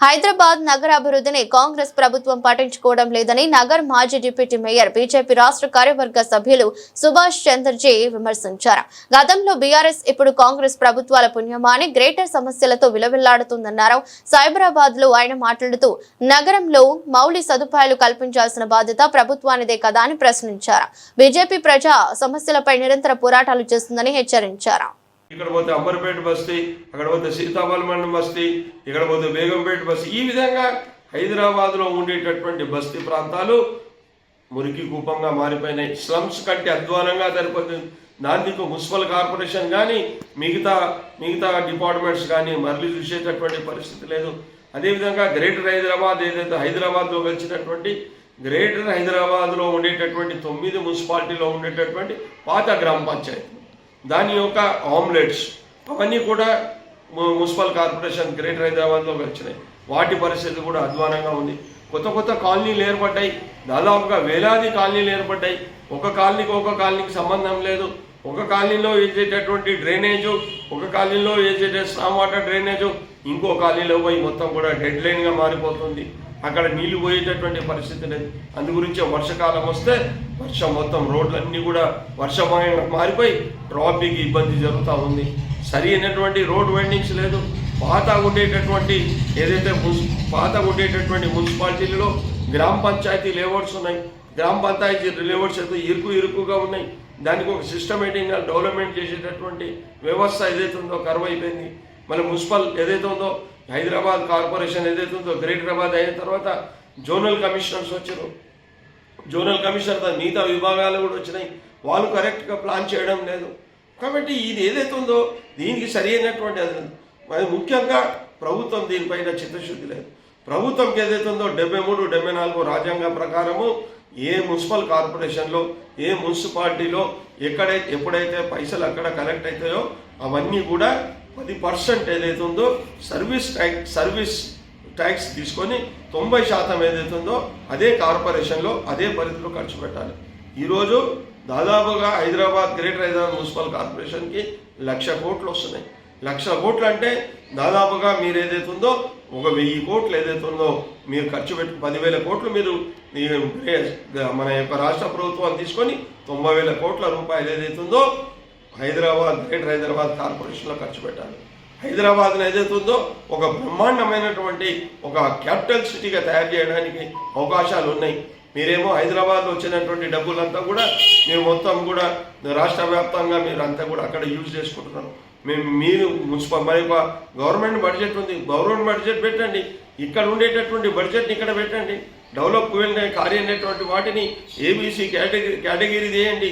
హైదరాబాద్ నగర అభివృద్ధిని కాంగ్రెస్ ప్రభుత్వం పట్టించుకోవడం లేదని నగర్ మాజీ డిప్యూటీ మేయర్ బీజేపీ రాష్ట్ర కార్యవర్గ సభ్యులు సుభాష్ చంద్రజీ విమర్శించారు. గతంలో బీఆర్ఎస్ ఇప్పుడు కాంగ్రెస్ ప్రభుత్వాల పుణ్యమాని గ్రేటర్ సమస్యలతో విలవిల్లాడుతుందన్నారు. సైబరాబాద్లో ఆయన మాట్లాడుతూ నగరంలో మౌలిక సదుపాయాలు కల్పించాల్సిన బాధ్యత ప్రభుత్వానిదే కదా అని ప్రశ్నించారు. బీజేపీ ప్రజా సమస్యలపై నిరంతర పోరాటాలు చేస్తుందని హెచ్చరించారు. ఇక్కడ పోతే అంబర్పేట బస్తీ అక్కడ పోతే సీతాఫలమండం బస్తీ ఇక్కడ పోతే బేగంపేట బస్తీ. ఈ విధంగా హైదరాబాద్లో ఉండేటటువంటి బస్తీ ప్రాంతాలు మురికి కూపంగా మారిపోయినాయి. స్లమ్స్ కంటే అధ్వానంగా సరిపోతుంది. దానికి మున్సిపల్ కార్పొరేషన్ కానీ మిగతా మిగతా డిపార్ట్మెంట్స్ కానీ మరలి చూసేటటువంటి పరిస్థితి లేదు. అదేవిధంగా గ్రేటర్ హైదరాబాద్ ఏదైతే హైదరాబాద్లో కలిసినటువంటి గ్రేటర్ హైదరాబాద్లో ఉండేటటువంటి తొమ్మిది మున్సిపాలిటీలో ఉండేటటువంటి పాత గ్రామ పంచాయతీ. దాని యొక్క ఆమ్లెట్స్ అవన్నీ కూడా మున్సిపల్ కార్పొరేషన్ గ్రేటర్ హైదరాబాద్లో వచ్చినాయి. వాటి పరిస్థితి కూడా అధ్వానంగా ఉంది. కొత్త కొత్త కాలనీలు ఏర్పడ్డాయి. దాదాపుగా వేలాది కాలనీలు ఏర్పడ్డాయి. ఒక కాలనీకి ఒక కాలనీకి సంబంధం లేదు. ఒక కాలనీలో వేసేటటువంటి డ్రైనేజు ఒక కాలనీలో వేసేట స్నామ్ వాటర్ డ్రైనేజు ఇంకో కాలనీలో పోయి మొత్తం కూడా డెడ్ లైన్గా మారిపోతుంది. అక్కడ నీళ్ళు పోయేటటువంటి పరిస్థితి లేదు. అందు గురించి వర్షాకాలం వస్తే వర్షం మొత్తం రోడ్లన్నీ కూడా వర్షమైన మారిపోయి ట్రాఫిక్ ఇబ్బంది జరుగుతూ ఉంది. సరి అయినటువంటి రోడ్ వెండింగ్స్ లేదు. పాత ఉండేటటువంటి ఏదైతే మున్సి పాత ఉండేటటువంటి మున్సిపాలిటీలలో గ్రామ పంచాయతీ లేఅవుట్స్ ఉన్నాయి. గ్రామ పంచాయతీ లేఅవుట్స్ అయితే ఇరుకు ఇరుకుగా ఉన్నాయి. దానికి ఒక సిస్టమేటిక్గా డెవలప్మెంట్ చేసేటటువంటి వ్యవస్థ ఏదైతే ఉందో కరువు అయిపోయింది. మళ్ళీ మున్సిపల్ ఏదైతే ఉందో హైదరాబాద్ కార్పొరేషన్ ఏదైతే ఉందో గ్రేటర్ హైదరాబాద్ అయిన తర్వాత జోనల్ కమిషనర్స్ వచ్చారు. జోనల్ కమిషనర్ మిగతా విభాగాలు కూడా వచ్చినాయి. వాళ్ళు కరెక్ట్గా ప్లాన్ చేయడం లేదు. కాబట్టి ఇది ఏదైతే ఉందో దీనికి సరి అయినటువంటి అది. మరి ముఖ్యంగా ప్రభుత్వం దీనిపైన చిత్తశుద్ధి లేదు. ప్రభుత్వంకి ఏదైతే ఉందో డెబ్బై మూడు డెబ్బై నాలుగు రాజ్యాంగం ప్రకారము ఏ మున్సిపల్ కార్పొరేషన్లో ఏ మున్సిపాలిటీలో ఎక్కడైతే ఎప్పుడైతే పైసలు అక్కడ కలెక్ట్ అవుతాయో అవన్నీ కూడా పది పర్సెంట్ ఏదైతే ఉందో సర్వీస్ ట్యాక్స్ సర్వీస్ ట్యాక్స్ తీసుకొని తొంభై శాతం ఏదైతే ఉందో అదే కార్పొరేషన్లో అదే పరిధిలో ఖర్చు పెట్టాలి. ఈరోజు దాదాపుగా హైదరాబాద్ గ్రేటర్ హైదరాబాద్ మున్సిపల్ కార్పొరేషన్కి లక్ష కోట్లు వస్తున్నాయి. లక్ష కోట్లు అంటే దాదాపుగా మీరు ఏదైతే ఉందో ఒక వెయ్యి కోట్లు ఏదైతే ఉందో మీరు ఖర్చు పెట్టి పదివేల కోట్లు మీరు మన యొక్క రాష్ట్ర ప్రభుత్వం తీసుకొని తొంభై వేల కోట్ల రూపాయలు ఏదైతే ఉందో హైదరాబాద్ గ్రేటర్ హైదరాబాద్ కార్పొరేషన్లో ఖర్చు పెట్టాలి. హైదరాబాద్ ఏదైతే ఉందో ఒక బ్రహ్మాండమైనటువంటి ఒక క్యాపిటల్ సిటీగా తయారు చేయడానికి అవకాశాలు ఉన్నాయి. మీరేమో హైదరాబాద్లో వచ్చినటువంటి డబ్బులంతా కూడా మీరు మొత్తం కూడా రాష్ట్ర వ్యాప్తంగా మీరు అంతా కూడా అక్కడ యూజ్ చేసుకుంటున్నారు. మేము మీరు మున్సిపల్ మరి ఒక గవర్నమెంట్ బడ్జెట్ ఉంది. గవర్నమెంట్ బడ్జెట్ పెట్టండి. ఇక్కడ ఉండేటటువంటి బడ్జెట్ని ఇక్కడ పెట్టండి. డెవలప్ వెళ్ళిన కార్యమైనటువంటి వాటిని ఏబీసీ కేటగిరీ కేటగిరీ చేయండి